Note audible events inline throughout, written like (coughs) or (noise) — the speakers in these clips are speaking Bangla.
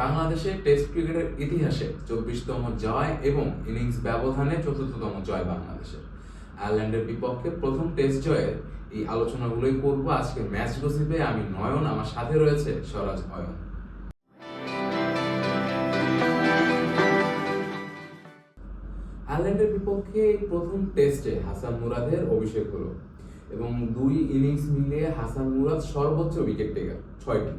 বাংলাদেশের টেস্ট ক্রিকেটের ইতিহাসে চব্বিশতম জয় এবং ইনিংস ব্যবধানে চতুর্থতম জয় বাংলাদেশের আয়ারল্যান্ডের বিপক্ষে প্রথম টেস্ট জয়ের এই আলোচনাগুলোই করব। আজকে ম্যাচ গসিপে আমি নয়ন, আমার সাথে রয়েছে স্বরাজ অয়ন। আয়ারল্যান্ডের বিপক্ষে প্রথম টেস্টে হাসান মুরাদের অভিষেক হলো এবং দুই ইনিংস মিলিয়ে হাসান মুরাদ সর্বোচ্চ উইকেট টেকার ছয়টি।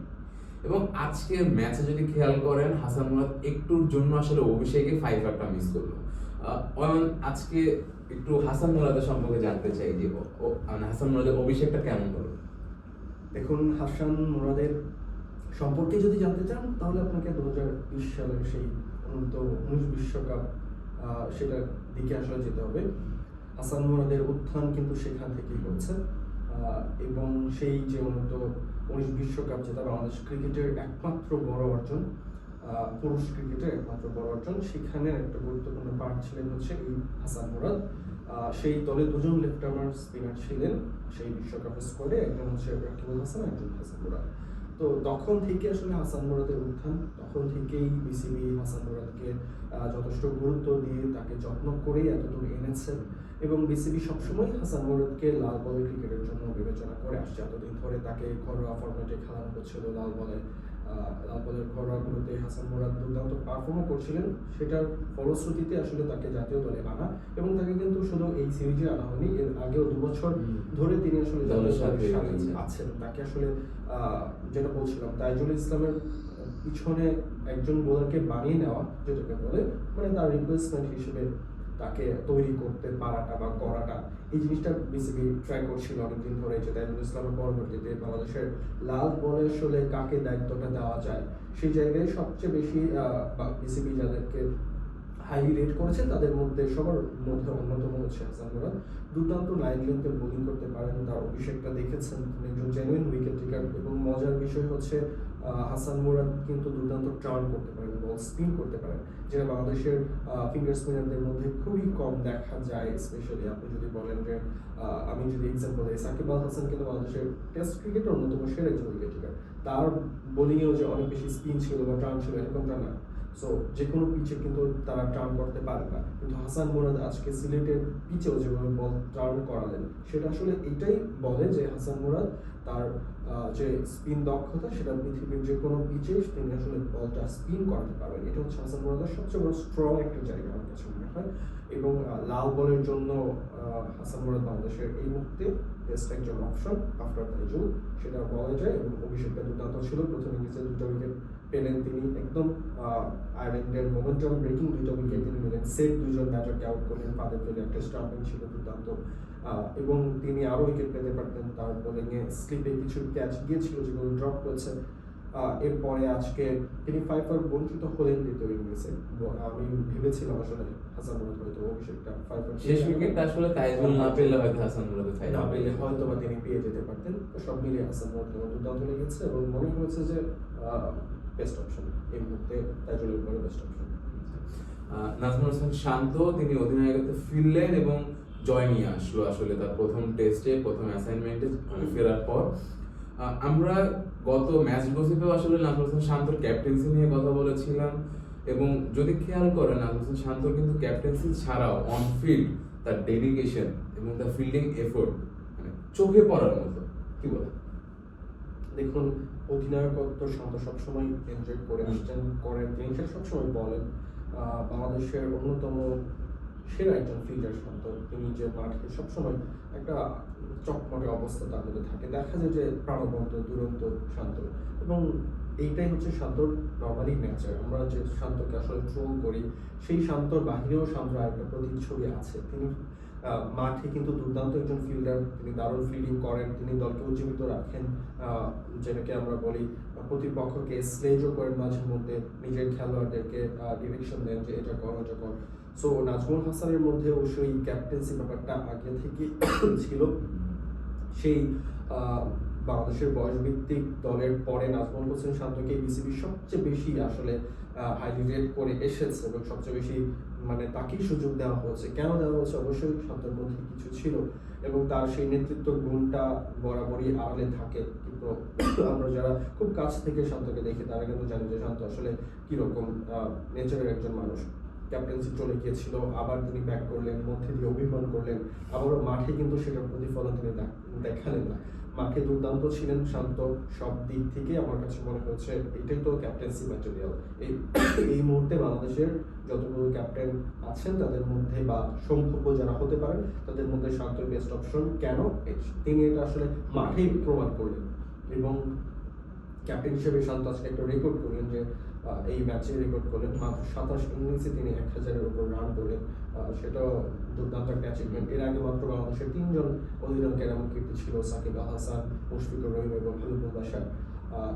এবং আজকের ম্যাচে যদি খেয়াল করেন, হাসান মুরাদ একটুর জন্য আসলে অভিষেকে ফাইভারটা মিস করল। অয়ন, আজকে একটু হাসান মুরাদের সম্পর্কে জানতে চাই যে মানে হাসান মুরাদের অভিষেকটা কেমন হলো? দেখুন, হাসান মুরাদের সম্পর্কে যদি জানতে চান, তাহলে আপনাকে দু হাজার বিশ সালের সেই অনন্ত উনিশ বিশ্বকাপ সেটার দিকে আসলে যেতে হবে। হাসান মুরাদের উত্থান কিন্তু সেখান থেকেই হচ্ছে। এবং সেই যে অনন্ত উনিশ বিশ্বকাপ যেটা বাংলাদেশ ক্রিকেটের একমাত্র বড় অর্জন পুরুষ ক্রিকেটের একমাত্র বড় অর্জন। সেখানে একটা গুরুত্বপূর্ণ পার্ট ছিলেন হচ্ছে এই হাসান মুরাদ। সেই দলে দুজন লেফট আর্মার স্পিনার ছিলেন সেই বিশ্বকাপের স্কোয়াডে একজন হচ্ছে রাকিবুল হাসান, একজন হাসান মুরাদ। তো তখন থেকে আসলে হাসান মুরাদের উত্থান, তখন থেকেই বিসিবি হাসান মুরাদকে যথেষ্ট গুরুত্ব দিয়ে তাকে যত্ন করেই এতদূর এনেছেন। এবং বিসিবি সবসময় হাসান মুরাদকে লাল বলের ক্রিকেটের জন্য বিবেচনা করে আসছে। এতদিন ধরে তাকে ঘরোয়া ফরম্যাটে খেলানো হচ্ছিল লাল বলে। লাল বলের ঘরোয়াগুলোতে হাসান মুরাদ দুর্দান্ত পারফর্মও করছিলেন। সেটার ফলশ্রুতিতে আসলে তাকে জাতীয় দলে আনা এবং তাকে কিন্তু শুধু এই সিরিজে আনা হয়নি এর আগেও দু বছর ধরে তিনি আসলে জাতীয় দলের আছেন। তাকে আসলে আহ, যেটা বলছিলাম তাইজুল ইসলামের পিছনে একজন বোলারকে বানিয়ে নেওয়া যেটাকে বলে মানে তার রিপ্লেসমেন্ট হিসেবে তাকে তৈরি করতে পারাটা বা করাটা, এই জিনিসটা বিসিবি ট্রাই করছিল অনেকদিন ধরে যে তাইজুল ইসলামের পরবর্তীতে বাংলাদেশের লাল বলে আসলে কাকে দায়িত্বটা দেওয়া যায়, সেই জায়গায় সবচেয়ে বেশি বিসিবি যাদেরকে হাইলি রেট করেছে তাদের মধ্যে সবার মধ্যে অন্যতম হচ্ছে হাসান মুরাদ। দুর্দান্ত লাইন লেন্থে বোলিং করতে পারেন, তার অভিষেকটা দেখেছেন, তিনি একজন জেনুইন উইকেট টেকার এবং মজার বিষয় হচ্ছে হাসান মুরাদ কিন্তু দুর্দান্ত টার্ন করতে পারেন বল স্পিন করতে পারেন, যেটা বাংলাদেশের ফিঙ্গার স্পিনারদের মধ্যে খুবই কম দেখা যায় স্পেশালি আপনি যদি বলেন যে আমি যদি এক্সাম্পল দিই, সাকিব আল হাসান কিন্তু বাংলাদেশের টেস্ট ক্রিকেটের অন্যতম সেরা একজন উইকেট তার বোলিংয়েও যে অনেক বেশি স্পিন ছিল বা টার্ন ছিল, এরকমটা না। সো যে কোনো পিচে কিন্তু তারা টার্ন করতে পারে না। কিন্তু হাসান মুরাদ আজকে সিলেটের পিচেও যেভাবে বল টার্ন করালেন, সেটা আসলে এটাই বলে যে হাসান মুরাদ তার যে স্পিন দক্ষতা, সেটা পৃথিবীর যে কোনো পিচে তিনি আসলে বলটা স্পিন করাতে পারবেন। এটা হচ্ছে হাসান মুরাদের সবচেয়ে বড় স্ট্রং একটা জায়গা আমার কাছে মনে হয়। এবং লাল বলের জন্য হাসান মুরাদ বাংলাদেশের এই মুহূর্তে বেস্ট একজন অপশন আফটার তাইজুল। সেটা বলা যায় এবং অভিষেকটা দুর্দান্ত ছিল। প্রথম ইনিংসে দুটো উইকেট পেলেন তিনি একদম আয়ারল্যান্ডের মোমেন্টাম ব্রেকিং দুটো উইকেট তিনি নিলেন সেট দুজন ব্যাটারকে আউট করলেন পাদের পেলে একটা স্টাম্পিং ছিল দুর্দান্ত। এবং তিনি আরও উইকেট পেতে পারতেন তার বোলিংয়ে স্লিপে কিছু ক্যাচ গিয়েছিল যেগুলো ড্রপ করেছে। এরপরে আজকে তিনি ফাইভ আর বঞ্চিত হলেন দ্বিতীয় ইনিংসে আমি ভেবেছিলাম আসলে হাসান মুরাদ হয়তো অভিষেকটা ফাইভ শেষ উইকেটটা আসলে তাইজুল না পেলে হয়তো হাসান মুরাদের না পেলে হয়তো বা তিনি পেয়ে যেতে পারতেন। সব মিলিয়ে হাসান মুরাদ দুর্দান্ত লেগেছে এবং মনে হয়েছে যে বেস্ট অপশন এই মুহূর্তে তাইজুলের পরে বেস্ট অপশন নাজমুল হোসেন শান্ত, তিনি অধিনায়কত্বে ফিরলেন এবং জয় নিয়ে আসলো আসলে তার প্রথম টেস্টে প্রথম অ্যাসাইনমেন্টে ফেরার পর। আমরা গত ম্যাচ গসিপেও আসলে নাজমুল হোসেন শান্তর ক্যাপ্টেন্সি নিয়ে কথা বলেছিলাম এবং যদি খেয়াল করেন, নাজমুল হোসেন শান্তর কিন্তু ক্যাপ্টেন্সি ছাড়াও অন ফিল্ড তার ডেডিকেশন এবং তার ফিল্ডিং এফোর্ট মানে চোখে পড়ার মতো। কি বলে দেখুন অধিনায়কত্ব শান্ত সবসময় এনজয় করে আসছেন, করেন তিনি সবসময় বলেন। বাংলাদেশের অন্যতম সেরা একজন ফিল্ডার শান্ত তিনি যে মাঠে সবসময় একটা চকমকে অবস্থা তার মধ্যে থাকে। দেখা যায় যে প্রাণবন্ত, দুরন্ত শান্ত এবং এইটাই হচ্ছে শান্তর নর্মালি নেচার আমরা যে শান্তকে আসলে ট্রোল করি, সেই শান্তর বাহিরেও শান্তর একটা প্রতিচ্ছবি আছে। তিনি মাঠে কিন্তু দুর্দান্ত একজন ফিল্ডার তিনি দারুণ ফিল্ডিং করেন, তিনি দলকে উজ্জীবিত রাখেন। যেটাকে আমরা বলি, প্রতিপক্ষকে স্লেজও করেন মাঝে মধ্যে, নিজের খেলোয়াড়দেরকে ডিরেকশন দেন যে এটা কর, ওটা কর। সো নাজমুল হাসানের মধ্যে অবশ্যই ক্যাপ্টেন্সি ব্যাপারটা আগে থেকে (coughs) ছিল। সেই বাংলাদেশের বয়সভিত্তিক দলের পরে নাজমুল হোসেন শান্তকে বিসিবি সবচেয়ে বেশি আসলে হাইলি রেট করে এসেছে এবং সবচেয়ে বেশি মানে তাকেই সুযোগ দেওয়া হয়েছে। কেন দেওয়া হয়েছে? অবশ্যই শান্তর মধ্যে কিছু ছিল এবং তার সেই নেতৃত্ব গুণটা বরাবরই আড়ালে থাকে। কিন্তু আমরা যারা খুব কাছ থেকে শান্তকে দেখি, তারা কিন্তু জানি যে শান্ত আসলে কীরকম নেচারের একজন মানুষ। ক্যাপ্টেন্সি চলে গিয়েছিল, আবার তিনি ব্যাক করলেন, মধ্যে দিয়ে অভিমান করলেন, আবারও মাঠে কিন্তু সেটার প্রতিফলন তিনি দেখ- দেখালেন না। মাঠে দুর্দান্ত ছিলেন, শান্ত সব দিক থেকে আমার কাছে মনে হচ্ছে এটাই তো ক্যাপ্টেন্সি ম্যাটেরিয়াল এই এই মুহূর্তে বাংলাদেশের যতগুলো ক্যাপ্টেন আছেন, তাদের মধ্যে বা সম্ভাব্য যারা হতে পারেন, তাদের মধ্যে শান্ত বেস্ট অপশন কেন তিনি এটা আসলে মাঠেই প্রমাণ করলেন। এবং ক্যাপ্টেন হিসেবে শান্ত আজকে একটা রেকর্ড করলেন যে এই ম্যাচে রেকর্ড করলেন। মাত্র সাতাশ ইনিংসে তিনি এক হাজারের উপর রান করলেন। সেটাও দুর্দান্ত একটা অ্যাচিভমেন্ট এর আগে মাত্র বাংলাদেশের তিনজন অধিনায়কের এমন কীর্তি ছিল, সাকিব আল হাসান, মুশফিকুর রহিম এবং হাবিবুল বাসার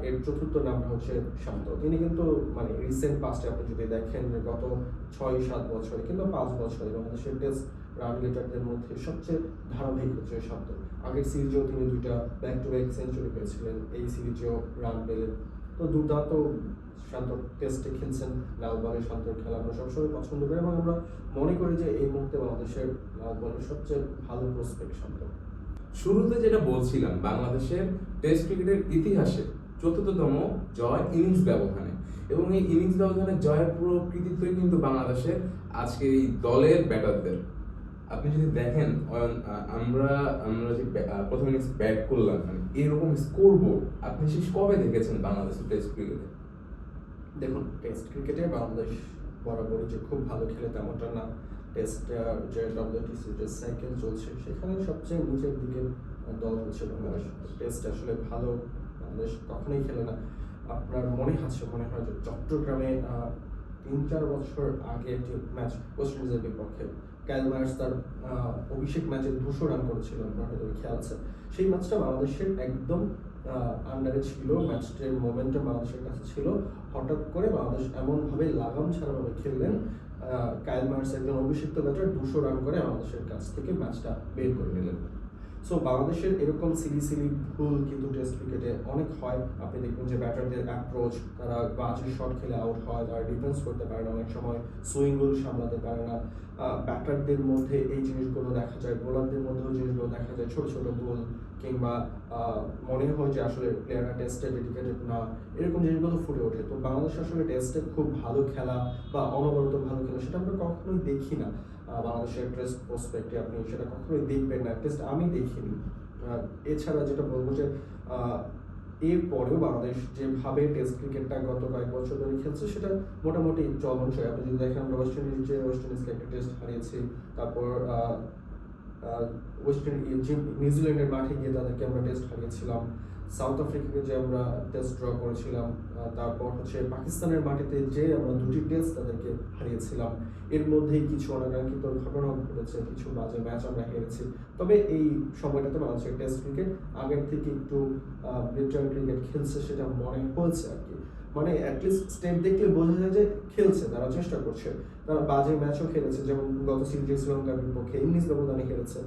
এর চতুর্থ নামটা হচ্ছে শান্ত। তিনি কিন্তু মানে রিসেন্ট পাস্টে আপনি যদি দেখেন গত ছয়, সাত বছরে কিংবা পাঁচ বছরে বাংলাদেশের টেস্ট রান গেটারদের মধ্যে সবচেয়ে ধারাবাহিক হচ্ছে শান্ত। আগের সিরিজেও তিনি দুইটা ব্যাক টু ব্যাক সেঞ্চুরি পেয়েছিলেন, এই সিরিজেও রান পেলেন। তো দুর্দান্ত শান্ত টেস্টে খেলছেন লাল বলে শান্তর খেলা আমরা সবসময় পছন্দ করি এবং আমরা মনে করি যে এই মুহূর্তে বাংলাদেশের লাল সবচেয়ে ভালো প্রসপেক্ট শান্ত। শুরুতে যেটা বলছিলাম, বাংলাদেশের টেস্ট ক্রিকেটের ইতিহাসে চতুর্থতম জয় ইনিংস ব্যবধানে এবং এই ইনিংস ব্যবধানে জয়ের পুরো কৃতিত্বই কিন্তু বাংলাদেশের আজকে এই দলের ব্যাটারদের। আপনি যদি দেখেন আমরা আমরা যে প্রথম ইনিংস ব্যাট করলাম মানে এরকম স্কোর বোর্ড আপনি শেষ কবে দেখেছেন বাংলাদেশের টেস্ট ক্রিকেটে দেখুন টেস্ট ক্রিকেটে বাংলাদেশ বরাবরই যে খুব ভালো খেলে তেমনটা না। টেস্ট যে ডব্লিউটিসি যে সাইকেল চলছে। সেখানে সবচেয়ে নিচের দিকে দল হচ্ছে বাংলাদেশ। টেস্ট আসলে ভালো, বাংলাদেশ কখনোই খেলে না। আপনার মনে আছে, মনে হয় যে চট্টগ্রামে তিন চার বছর আগে একটি ম্যাচ ওয়েস্ট বিপক্ষে কাইল মার্স তার অভিষেক ম্যাচে দুশো রান করেছিল, আপনার হয়তো খেয়াল আছে। সেই ম্যাচটা বাংলাদেশের একদম আন্ডারে ছিল ম্যাচটির মোমেন্টে বাংলাদেশের কাছে ছিল। হঠাৎ করে বাংলাদেশ এমনভাবে লাগাম ছাড়াভাবে খেললেন কাইল মার্স একজন অভিষিক্ত ব্যাটার দুশো রান করে বাংলাদেশের কাছ থেকে ম্যাচটা বের করে নিলেন। সো বাংলাদেশের এরকম সিলি সিলি ভুল কিন্তু টেস্ট ক্রিকেটে অনেক হয়। আপনি দেখবেন যে ব্যাটারদের অ্যাপ্রোচ তারা বাজে শট খেলে আউট হয়, তারা ডিফেন্স করতে পারে না অনেক সময় সুইংগুলো সামলাতে পারে না। ব্যাটারদের মধ্যে এই জিনিসগুলো দেখা যায় বোলারদের মধ্যেও জিনিসগুলো দেখা যায়, ছোট ছোট গোল কিংবা মনে হয় যে আসলে প্লেয়াররা টেস্টে ডেডিকেটেড না, এরকম জিনিসগুলো ফুটে ওঠে। তো বাংলাদেশ আসলে টেস্টে খুব ভালো খেলা বা অনবরত ভালো খেলা, সেটা আমরা কখনোই দেখি না। বাংলাদেশের টেস্ট প্রসপেক্টে আপনি সেটা কখনোই দেখবেন না। টেস্ট আমি দেখিনি। এছাড়া যেটা বলব যে এরপরেও বাংলাদেশ যেভাবে টেস্ট ক্রিকেটটা গত কয়েক বছর ধরে খেলছে, সেটা মোটামুটি চলনসই আপনি যদি দেখেন, আমরা ওয়েস্ট ইন্ডিজ যে ওয়েস্ট ইন্ডিজকে একটা টেস্ট হারিয়েছি। তারপর ওয়েস্ট ইন্ডিজ নিউজিল্যান্ডের মাঠে গিয়ে তাদেরকে আমরা টেস্ট হারিয়েছিলাম। সাউথ আফ্রিকাকে যে আমরা টেস্ট ড্র করেছিলাম তারপর হচ্ছে পাকিস্তানের মাটিতে যে আমরা দুটি টেস্ট তাদেরকে হারিয়েছিলাম, এর মধ্যেই কিছু অনাকাঙ্ক্ষিত ঘটনা ঘটেছে, কিছু বাজে ম্যাচ আমরা হেরেছি। তবে এই সময়টাতে বাংলাদেশের টেস্ট ক্রিকেট আগের থেকে একটু বেটার ক্রিকেট খেলছে সেটা মনে হয়েছে আর কি। মানে অ্যাটলিস্ট স্টেপ দেখলে বোঝা যায় যে খেলছে, তারা চেষ্টা করছে। তারা বাজে ম্যাচও খেলেছে, যেমন গত সিরিজে শ্রীলঙ্কার বিপক্ষে ইংলিশ ব্যবধানে খেলেছে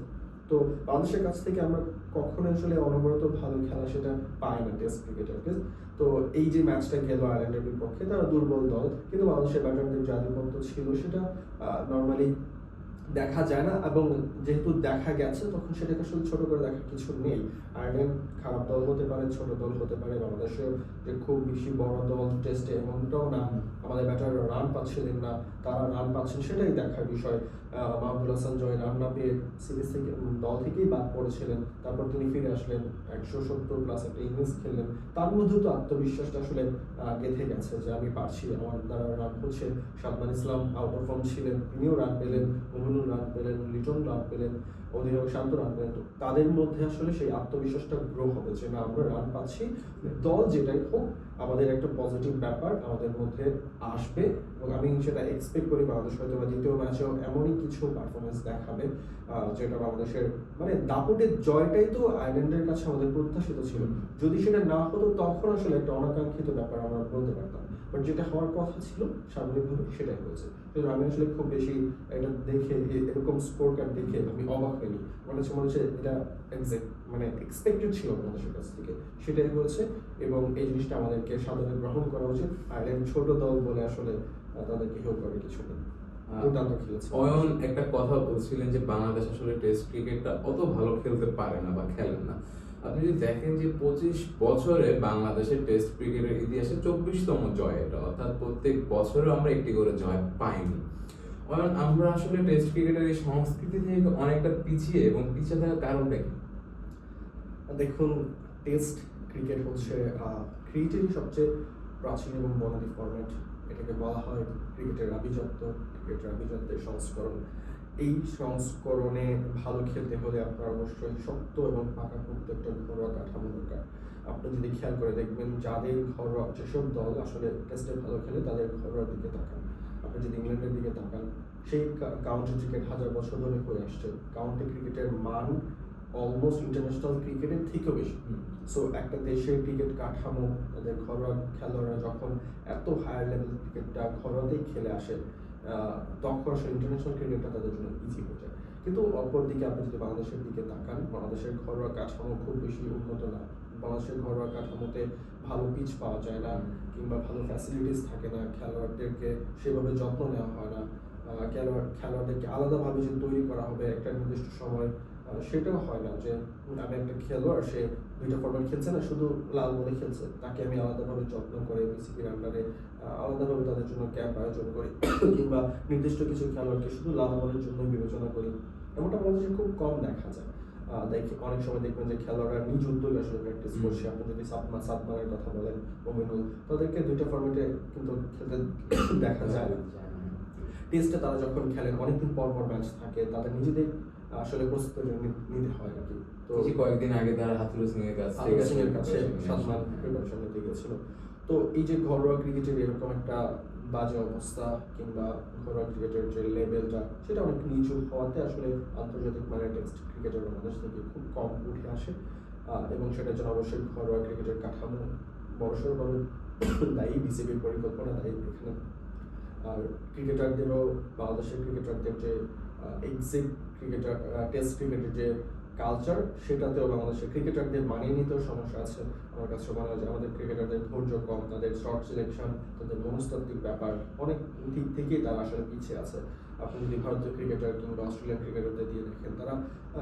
তো বাংলাদেশের কাছ থেকে আমরা কখনো আসলে অনবরত ভালো খেলা সেটা পাই না টেস্ট ক্রিকেটের তো এই যে ম্যাচটা গেল আয়ারল্যান্ডের বিপক্ষে, তারা দুর্বল দল, কিন্তু বাংলাদেশের ব্যাটারদের আধিপত্য ছিল সেটা নর্মালি দেখা যায় না এবং যেহেতু দেখা গেছে, তখন সেটাকে আসলে ছোট করে দেখার কিছু নেই। আয়ারল্যান্ড খারাপ দল হতে পারে, ছোট দল হতে পারে, বাংলাদেশের যে খুব বেশি বড় দল, টেস্টে এমনটাও না, আমাদের ব্যাটাররা রান পাচ্ছিলেন না, তারা রান পাচ্ছেন, সেটাই দেখার বিষয়। মাহমুদুল হাসান জয় রান না পেয়ে সিরিজ থেকে দল থেকেই বাদ পড়েছিলেন। তারপর তিনি ফিরে আসলেন, একশো সত্তর প্লাস একটা ইনিংস খেললেন। তার মধ্যেও তো আত্মবিশ্বাসটা আসলে গেঁথে গেছে যে আমি পারছি, আমার দ্বারা রান হচ্ছে। Sadman Islam out of form ছিলেন, তিনিও রান পেলেন। রান পেলেন লিটন রান পেলেন অধিনায়ক শান্ত রান তাদের মধ্যে আসলে সেই আত্মবিশ্বাসটা গ্রো হবে যে, না, আমরা রান পাচ্ছি। দল যেটাই হোক, আমাদের একটা পজিটিভ ব্যাপার আমাদের মধ্যে আসবে। এবং আমি সেটা এক্সপেক্ট করি বাংলাদেশ হয়তো বা দ্বিতীয় ম্যাচেও এমনই কিছু পারফরমেন্স দেখাবে যেটা বাংলাদেশের মানে দাপটের জয়টাই তো আয়ারল্যান্ডের কাছে আমাদের প্রত্যাশিত ছিল। যদি সেটা না হতো, তখন আসলে একটা অনাকাঙ্ক্ষিত ব্যাপার আমরা বলতে পারতাম। বাট যেটা হওয়ার কথা ছিল স্বাভাবিকভাবে সেটাই হয়েছে। আমি আসলে খুব বেশি এটা দেখে, এরকম স্কোর কার্ড দেখে আমি অবাক হইনি মনে হচ্ছে মনে হচ্ছে এটা এক্সাক্ট মানে এক্সপেক্টেড ছিল বাংলাদেশের কাছ থেকে। সেটাই হয়েছে এবং এই জিনিসটা আমাদেরকে সাধারণত গ্রহণ করা উচিত। আয়ারল্যান্ড ছোট দল বলে আসলে তাদেরকে হেউ করে কিছু নেই। অয়ন একটা কথা বলছিলেন যে বাংলাদেশ আসলে টেস্ট ক্রিকেটটা অত ভালো খেলতে পারে না বা খেলেন না। আপনি যদি দেখেন যে পঁচিশ বছরে বাংলাদেশের টেস্ট ক্রিকেটের ইতিহাসে চব্বিশতম জয় এটা। অর্থাৎ প্রত্যেক বছরও আমরা একটি করে জয় পাইনি। অয়ন আমরা আসলে টেস্ট ক্রিকেটের এই সংস্কৃতি থেকে অনেকটা পিছিয়ে এবং পিছিয়ে থাকার কারণটা কি? দেখুন টেস্ট ক্রিকেট হচ্ছে ক্রিকেটেরই সবচেয়ে প্রাচীন এবং বনাদি ফরম্যাট এটাকে বলা হয় ক্রিকেটের আভিজাত্য ক্রিকেটের আভিজাত্যের সংস্করণ। এই সংস্করণে ভালো খেলতে হলে আপনার অবশ্যই শক্ত এবং পাকাপোক্ত একটা ঘরোয়া কাঠামো দরকার। আপনি যদি খেয়াল করে দেখবেন, যাদের ঘরোয়া, যেসব দল আসলে টেস্টে ভালো খেলে, তাদের ঘরোয়ার দিকে তাকান। আপনি যদি ইংল্যান্ডের দিকে তাকান সেই কাউন্টি ক্রিকেট হাজার বছর ধরে হয়ে আসছে। কাউন্টি ক্রিকেটের মান অলমোস্ট ইন্টারন্যাশনাল ক্রিকেটের থেকেও বেশি। সো একটা দেশের ক্রিকেট কাঠামো তাদের ঘরোয়া খেলোয়াড়রা যখন এত হায়ার লেভেল ক্রিকেটটা ঘরোয়াতেই খেলে আসে তখন আসলে ইন্টারন্যাশনাল ক্রিকেটটা তাদের জন্য ইজি হয়ে যায়। কিন্তু অপর দিকে আপনি যদি বাংলাদেশের দিকে তাকান বাংলাদেশের ঘরোয়া কাঠামো খুব বেশি উন্নত না। বাংলাদেশের ঘরোয়া কাঠামোতে ভালো পিচ পাওয়া যায় না কিংবা ভালো ফ্যাসিলিটিস থাকে না, খেলোয়াড়দেরকে সেভাবে যত্ন নেওয়া হয় না। খেলোয়াড়, খেলোয়াড়দেরকে আলাদাভাবে যে তৈরি করা হবে একটা নির্দিষ্ট সময় সেটাও হয় না যে আমি একটা খেলোয়াড়, সে দুইটা ফরম্যাট খেলছে না, শুধু লাল বলে খেলছে। তাকে আমি আলাদাভাবে যত্ন করে বিসিবির আন্ডারে আলাদাভাবে তাদের জন্য ক্যাম্প আয়োজন করি। (coughs) কিংবা নির্দিষ্ট কিছু খেলোয়াড়কে শুধু লাল বলের জন্য বিবেচনা করি। এমনটা বাংলাদেশে খুব কম দেখা যায়। দেখি অনেক সময় দেখবেন যে খেলোয়াড়রা নিজ উদ্যোগে আসলে প্র্যাকটিস করছে। আপনি যদি সাতমা সাতমানের কথা বলেন মমিনুল তাদেরকে দুইটা ফরম্যাটে কিন্তু খেলতে (coughs) দেখা যায় টেস্টে তারা যখন খেলেন অনেকদিন পর পর ম্যাচ থাকে তাদের নিজেদের আসলে প্রস্তুতি নিতে হয় আর কি তো কয়েকদিন আগে তারা হাতুরু সিং এর কাছ। প্রিপারেশন নিতে গেছিল। তো এই যে ঘরোয়া ক্রিকেটের এরকম একটা বাজে অবস্থা কিংবা ঘরোয়া ক্রিকেটের যে লেভেলটা, সেটা অনেক নিচু হওয়াতে আসলে আন্তর্জাতিক মানের টেস্ট ক্রিকেটের বাংলাদেশ থেকে খুব কম উঠে আসে। এবং সেটার জন্য অবশ্যই ঘরোয়া ক্রিকেটের কাঠামো বড়সড়ভাবে দায়ী বিসিবির পরিকল্পনা দায়ী এখানে। আর ক্রিকেটারদেরও, বাংলাদেশের ক্রিকেটারদের যে এক্সিট ক্রিকেটার টেস্ট ক্রিকেটের যে কালচার সেটাতেও বাংলাদেশের ক্রিকেটারদের মানিয়ে নিতেও সমস্যা আছে। আমার কাছে মনে হয় যে আমাদের ক্রিকেটারদের ধৈর্য কম, তাদের শর্ট সিলেকশন তাদের মনস্তাত্ত্বিক ব্যাপার, অনেক দিক থেকেই তারা আসলে পিছিয়ে আছে। আপনি যদি ভারতীয় ক্রিকেটার কিংবা অস্ট্রেলিয়ান ক্রিকেটারদের দিয়ে দেখেন, তারা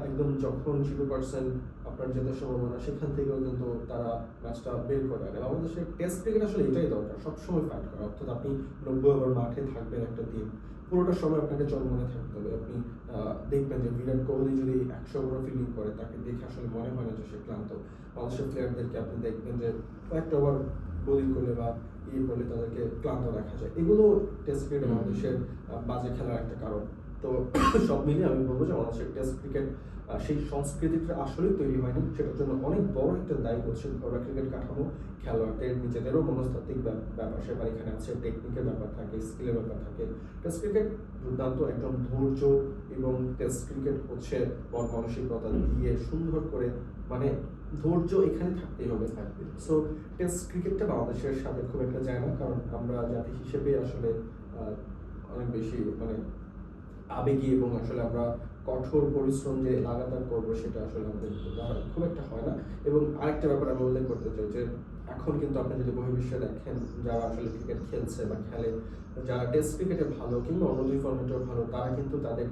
একদম যখন জিরো পার্সেন্ট আপনার জেতার সম্ভাবনা, সেখান থেকেও কিন্তু তারা ম্যাচটা বের করে আনে। বাংলাদেশের টেস্ট ক্রিকেট আসলে এটাই দরকার, সবসময় ফাইট করা। অর্থাৎ আপনি নব্বই ওভার মাঠে থাকবেন একটা দিন পুরোটা সময় আপনাকে চলমনে থাকতে হবে। আপনি দেখবেন যে বিরাট কোহলি যদি একশো ওভার ফিল্ডিং করে তাকে দেখে আসলে মনে হয় না যে সে ক্লান্ত। বাংলাদেশের প্লেয়ারদেরকে আপনি দেখবেন যে কয়েকটা ওভার বোলিং করলে বা ইয়ে করলে তাদেরকে ক্লান্ত দেখা যায়। এগুলো টেস্ট ক্রিকেট। বাংলাদেশের বাজে খেলার একটা কারণ। তো সব মিলিয়ে আমি বলব যে অবশ্যই টেস্ট ক্রিকেট সেই সংস্কৃতিটা আসলেই তৈরি হয়নি, সেটার জন্য অনেক বড় একটা দায়ী হচ্ছে ঘরোয়া ক্রিকেট কাঠামো। খেলোয়াড়দের, নিজেদেরও মনস্তাত্ত্বিক ব্যাপ- ব্যাপার সেবার এখানে আছে টেকনিকের ব্যাপার থাকে স্কিলের ব্যাপার থাকে। টেস্ট ক্রিকেট দুর্দান্ত একদম ধৈর্য এবং টেস্ট ক্রিকেট হচ্ছে মন মানসিকতা দিয়ে সুন্দর করে মানে ধৈর্য এখানে থাকতেই হবে। থাকবে সো টেস্ট ক্রিকেটটা বাংলাদেশের সাথে খুব একটা যায় না, কারণ আমরা জাতি হিসেবে আসলে অনেক বেশি মানে আবেগী এবং আসলে আমরা কঠোর পরিশ্রম যে লাগাতার করব সেটা আসলে আমাদের খুব একটা হয় না। এবং আরেকটা ব্যাপার আমি উল্লেখ করতে চাই যে, এখন কিন্তু আপনি যদি বহির্বিশ্বে দেখেন যারা আসলে ক্রিকেট খেলছে বা খেলে, যারা টেস্ট ক্রিকেটে ভালো কিংবা অন্য দুই ফর্মেটেও ভালো, তারা কিন্তু তাদের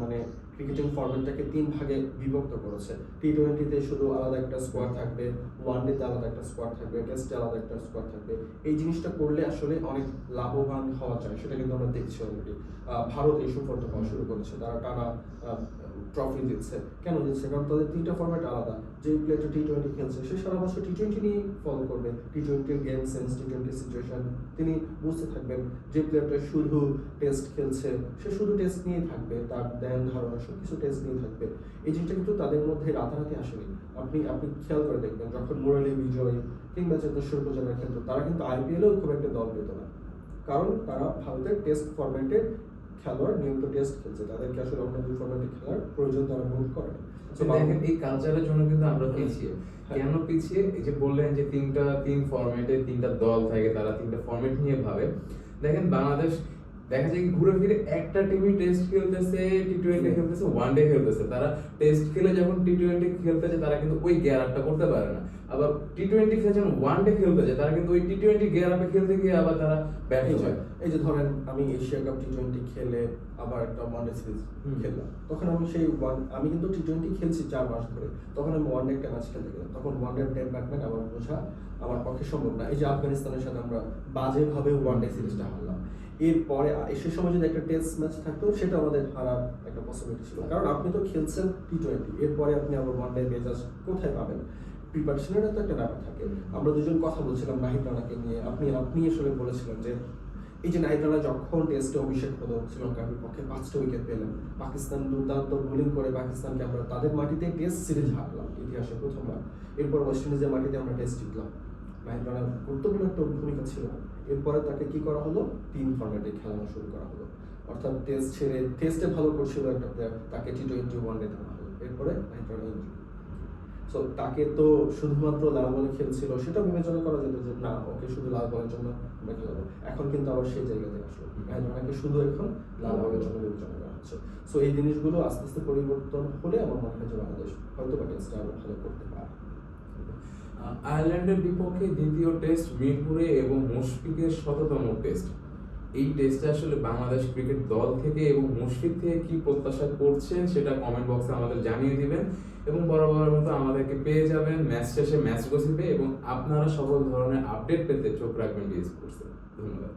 মানে ক্রিকেটিং ফর্মেটটাকে তিন ভাগে বিভক্ত করেছে। টি টোয়েন্টিতে শুধু আলাদা একটা স্কোয়াড থাকবে ওয়ান ডেতে আলাদা একটা স্কোয়াড থাকবে টেস্টে আলাদা একটা স্কোয়াড থাকবে। এই জিনিসটা করলে আসলে অনেক লাভবান হওয়া যায়, সেটা কিন্তু আমরা দেখছি অলরেডি ভারত এই সুফলটা শুরু করেছে। তারা টানা ট্রফি দিচ্ছে। কেন দিচ্ছে? কারণ তাদের তিনটা ফর্মেট আলাদা। যে প্লেয়ারটা টি টোয়েন্টি খেলছে, সে সারা বছর টি টোয়েন্টি নিয়ে ফলো করবে। টি টোয়েন্টির game sense T twenty situation তিনি বুঝতে থাকবেন যে প্লেয়ারটা শুধু টেস্ট খেলছে, সে শুধু টেস্ট নিয়ে থাকবে। তার ধ্যান, ধারণা সব কিছু টেস্ট নিয়ে থাকবে। এই জিনিসটা কিন্তু তাদের মধ্যে রাতারাতি আসেনি। আপনি আপনি খেয়াল করে দেখবেন, যখন মুরালি বিজয় কিংবা চেতেশ্বর পূজারা খেলতো, তারা কিন্তু আইপিএলেও খুব একটা দল পেত না। কারণ তারা ভারতের টেস্ট ফরম্যাটে খেলোয়াড় নিয়মিত টেস্ট খেলছে তাদেরকে আসলে অন্য দুই ফর্মেটে খেলার প্রয়োজন তারা বোধ করে দেখেন এই কালচারের জন্য কিন্তু আমরা পিছিয়ে। হ্যাঁ। কেন পিছিয়ে? এই যে বললেন যে তিনটা তিন ফর্মেটে তিনটা দল থাকে তারা তিনটা ফর্মেট নিয়ে ভাবে। দেখেন বাংলাদেশ দেখা যায় কি ঘুরে ফিরে একটা টিমই টেস্ট খেলতেছে টি টোয়েন্টি খেলতেছে ওয়ান ডে খেলতেছে। তারা টেস্ট খেলে যখন টি টোয়েন্টি খেলতেছে তারা কিন্তু ওই গিয়ার আপটা করতে পারে না। আবার টি টোয়েন্টি খেলে যখন ওয়ান ডে খেলতে যায় তারা কিন্তু ওই টি টোয়েন্টি গিয়ার খেলতে গিয়ে আবার তারা ব্যর্থ হয় এই যে ধরেন আমি এশিয়া কাপ টি টোয়েন্টি খেলে আবার একটা ওয়ানডে সিরিজ খেললাম। তখন আমি সেই ওয়ান আমি কিন্তু টি টোয়েন্টি খেলছি চার মাস ধরে। তখন আমি ওয়ান ডে একটা ম্যাচ খেলতে গেলাম। তখন ওয়ান ডে ডেভেলপমেন্ট আমার বোঝা আমার পক্ষে সম্ভব না। এই যে আফগানিস্তানের সাথে আমরা বাজেভাবে ওয়ান ডে সিরিজটা হারলাম। এরপরে সে সময় যদি একটা টেস্ট ম্যাচ থাকতো সেটা আমাদের হারার একটা পসিবিলিটি ছিল। কারণ আপনি তো খেলছেন টি টোয়েন্টি এরপরে আপনি আবার ওয়ান ডে মেজাজ কোথায় পাবেন? প্রিপারেশনের তো একটা ব্যাপার থাকে। আমরা দুজন কথা বলছিলাম নাহিদ রানাকে নিয়ে। আপনি আপনি আসলে বলেছিলেন যে, এই যে নাহিদ রানা যখন টেস্টে অভিষেক হলো, শ্রীলঙ্কার বিপক্ষে পাঁচটা উইকেট পেলেন। পাকিস্তান দুর্দান্ত বোলিং করে পাকিস্তানকে আমরা তাদের মাটিতে টেস্ট সিরিজ হারলাম ইতিহাসে প্রথমবার। এরপর ওয়েস্ট ইন্ডিজের মাটিতে আমরা টেস্ট জিতলাম। নাহিদ রানার গুরুত্বপূর্ণ একটা ভূমিকা ছিল। এরপরে তাকে কি করা হলো? তিন ফর্ম্যাটে খেলানো শুরু করা হলো। অর্থাৎ টেস্ট ছেড়ে টেস্টে ভালো করছিল একটা প্লেয়ার তাকে টি টোয়েন্টি ওয়ান ডে দেওয়া হলো। এরপরে রানা injury। সো তাকে তো শুধুমাত্র লাল বলে খেলছিল সেটা বিবেচনা করা যেত যে, না, ওকে শুধু লাল বলের জন্য আমরা খেলাবো। এখন কিন্তু আবার সেই জায়গাতে আসলো। রায়জনাকে শুধু এখন লাল বলের জন্য বিবেচনা করা হচ্ছে। সো এই জিনিসগুলো আস্তে আস্তে পরিবর্তন হলে আমার মনে হয় যে বাংলাদেশ হয়তো বা টেস্টটা আরও ভালো করতে পারে। আয়ারল্যান্ডের বিপক্ষে দ্বিতীয় টেস্ট মিরপুরে এবং মুশফিকের শততম টেস্ট। এই টেস্টে আসলে বাংলাদেশ ক্রিকেট দল থেকে এবং মুশফিক থেকে কি প্রত্যাশা করছেন সেটা কমেন্ট বক্সে আমাদের জানিয়ে দিবেন এবং বরাবরের মতো আমাদেরকে পেয়ে যাবেন ম্যাচ শেষে ম্যাচ গসিপে এবং আপনারা সকল ধরনের আপডেট পেতে চোখ রাখবেন ডিএস ধন্যবাদ।